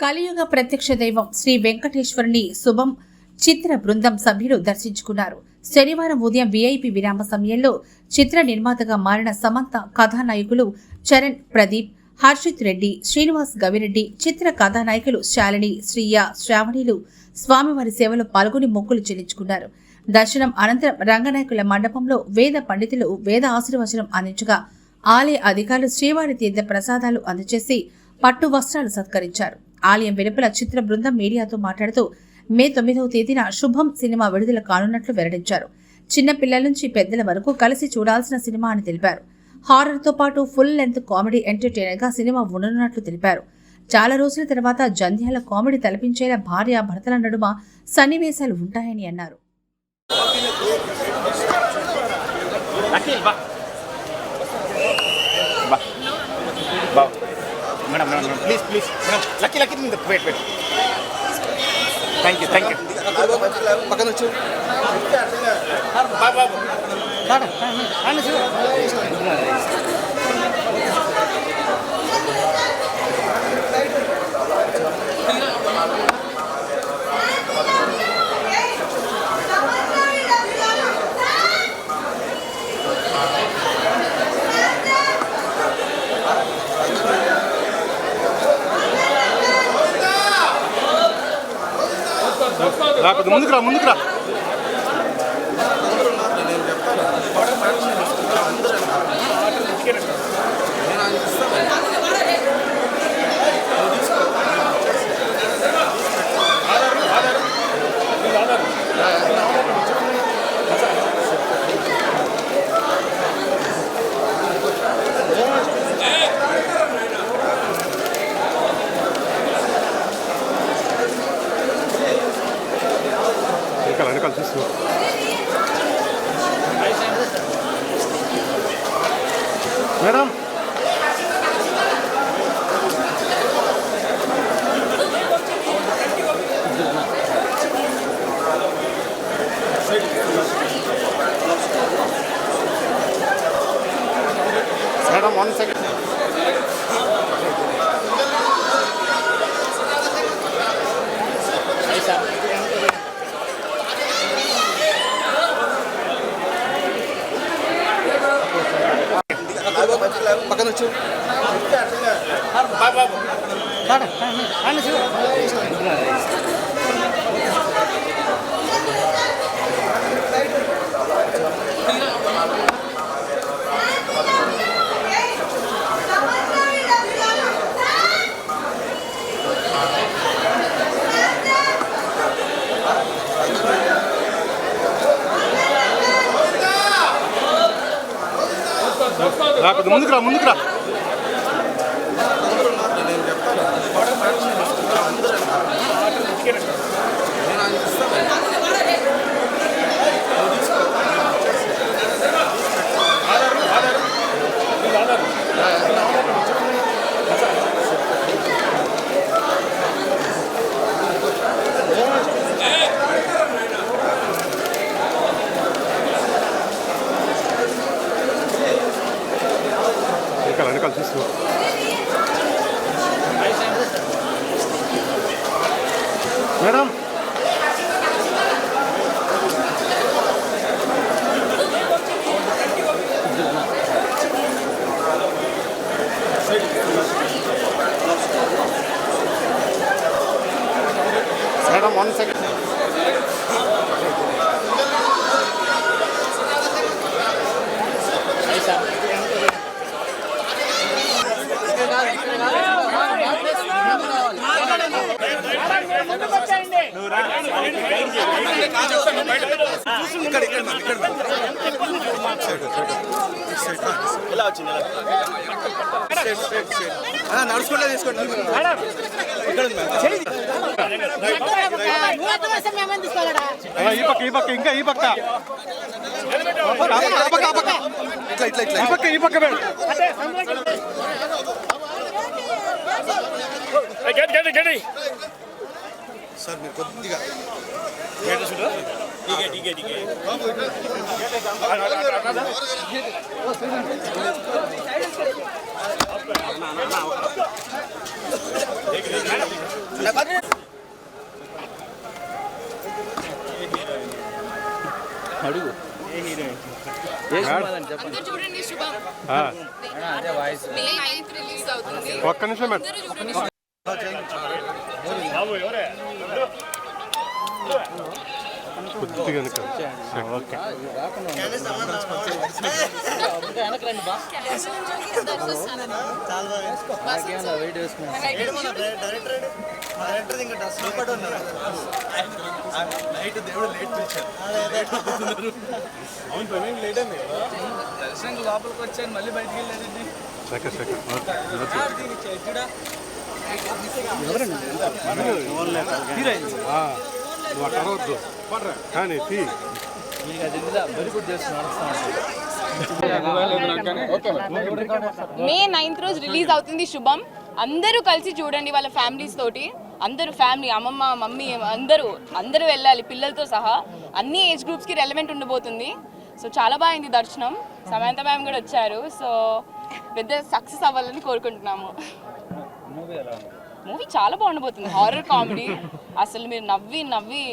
కలియుగ ప్రత్యక్ష దైవం శ్రీ వెంకటేశ్వరుని శుభం చిత్ర బృందం సభ్యులు దర్శించుకున్నారు. శనివారం ఉదయం విఐపి విరామ సమయంలో చిత్ర నిర్మాతగా మారిన సమంత కథానాయకులు చరణ్ ప్రదీప్ హర్షిత్ రెడ్డి శ్రీనివాస్ గవిరెడ్డి చిత్ర కథానాయకులు శాలిని శ్రీయ శ్రావణిలు స్వామివారి సేవలో పాల్గొని మొక్కులు చెల్లించుకున్నారు. దర్శనం అనంతరం రంగనాయకుల మండపంలో వేద పండితులు వేద ఆశీర్వచనం అందించగా ఆలయ అధికారులు శ్రీవారి తీర్థ ప్రసాదాలు అందజేసి పట్టు వస్త్రాలు సత్కరించారు. ఆలయం వెలుపల చిత్ర బృందం మీడియాతో మాట్లాడుతూ మే తొమ్మిదవ తేదీన శుభం సినిమా విడుదల కానున్నట్లు వెల్లడించారు. చిన్న పిల్లల నుంచి పెద్దల వరకు కలిసి చూడాల్సిన సినిమా అని తెలిపారు. హారర్తో పాటు ఫుల్ లెంత్ కామెడీ ఎంటర్టైనర్గా సినిమా ఉండనున్నట్లు తెలిపారు. చాలా రోజుల తర్వాత జంధ్యాల కామెడీ తలపించేలా భార్య భర్తల నడుమ సన్నివేశాలు ఉంటాయని అన్నారు. బా. Madam, madam, madam. Please, please. Lucky, lucky. Wait, wait. Thank you, thank you. Thank you. Thank you. Thank రా కొద్ది ముందుకు రా ముందుకు రా. చెప్తాను. మేడం వన్ సెకండ్ పక్కన వచ్చు బా బా రా కొద్ది ముందుకు రా ముందుకు రా কালারে কালচিস ম্যাডাম ম্যাডাম ওয়ান সেকেন্ড ఎలా వచ్చింది నడుచుకుంటే తీసుకోండి ఈ పక్క ఈ పక్క ఇంకా ఈ పక్క ఆ ఇట్లా ఇట్లా ఇట్లా ఈ పక్క ఈ పక్క సార్ మీరు కొద్దిగా అడుగు. చెప్పండి. ఒక్క నిమిషం మేడం అందరూ చూడండి కొద్దిగా వెనక. ఓకే వెయిట్ వేసుకున్నాను దర్శనం లోపలికి వచ్చాను మళ్ళీ బయటికి సెకండ్ సెకండ్ ఓకే కానీ తీ మే నైన్త్ రోజు రిలీజ్ అవుతుంది శుభం. అందరూ కలిసి చూడండి వాళ్ళ ఫ్యామిలీస్ తోటి. అందరూ ఫ్యామిలీ అమ్మమ్మ మమ్మీ అందరూ అందరూ వెళ్ళాలి పిల్లలతో సహా. అన్ని ఏజ్ గ్రూప్స్కి రెలవెంట్ ఉండబోతుంది. సో చాలా బాగుంది దర్శనం. సమంత మ్యామ్ కూడా వచ్చారు. సో పెద్ద సక్సెస్ అవ్వాలని కోరుకుంటున్నాము. మూవీ చాలా బాగుండబోతుంది. హారర్ కామెడీ అసలు మీరు నవ్వి నవ్వి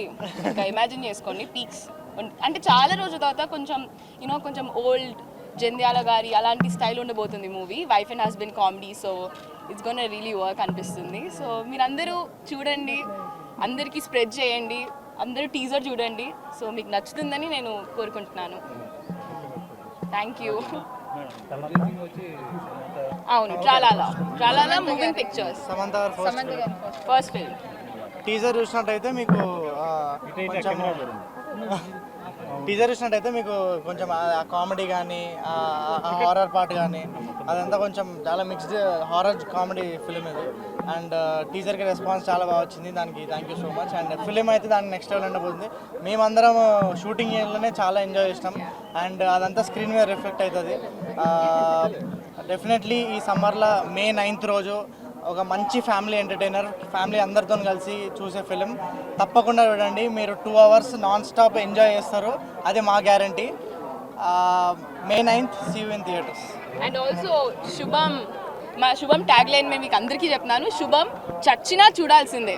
ఇంకా ఇమాజిన్ చేసుకోండి. పీక్స్ అంటే చాలా రోజుల తర్వాత కొంచెం యూనో కొంచెం ఓల్డ్ జంధ్యాల గారి అలాంటి స్టైల్ ఉండబోతుంది movie. Wife and husband comedy so it's gonna really work అనిపిస్తుంది. సో మీరందరూ చూడండి. అందరికీ స్ప్రెడ్ చేయండి. అందరూ టీజర్ చూడండి. సో మీకు నచ్చుతుందని నేను కోరుకుంటున్నాను. థ్యాంక్ యూ అవును Tralala. Tralala moving pictures Samantha గారు ఫస్ట్ ఫస్ట్ ఫిల్మ్ టీజర్ చూసినట్టయితే మీకు టీజర్ చూసినట్టయితే మీకు కొంచెం కామెడీ కానీ హారర్ పార్ట్ కానీ అదంతా కొంచెం చాలా మిక్స్డ్ హారర్ కామెడీ ఫిలిం ఇది. అండ్ టీజర్కి రెస్పాన్స్ చాలా బాగా వచ్చింది. దానికి thank you so much and film అయితే దాన్ని నెక్స్ట్ లెవెల్ ఉండబోతుంది. మేమందరం షూటింగ్ ఇయర్లోనే చాలా ఎంజాయ్ చేసినాం. అండ్ అదంతా స్క్రీన్ మీద రిఫ్లెక్ట్ అవుతుంది. డెఫినెట్లీ ఈ సమ్మర్లో మే నైన్త్ రోజు ఒక మంచి ఫ్యామిలీ ఎంటర్టైనర్ ఫ్యామిలీ అందరితో కలిసి చూసే ఫిలిం తప్పకుండా చూడండి. మీరు two hours non stop enjoy చేస్తారు. అది మా guarantee May ninth see in theatres and also Subham మా శుభం ట్యాగ్ లైన్ మేము మీకు అందరికీ చెప్తున్నాను. శుభం చచ్చినా చూడాల్సిందే.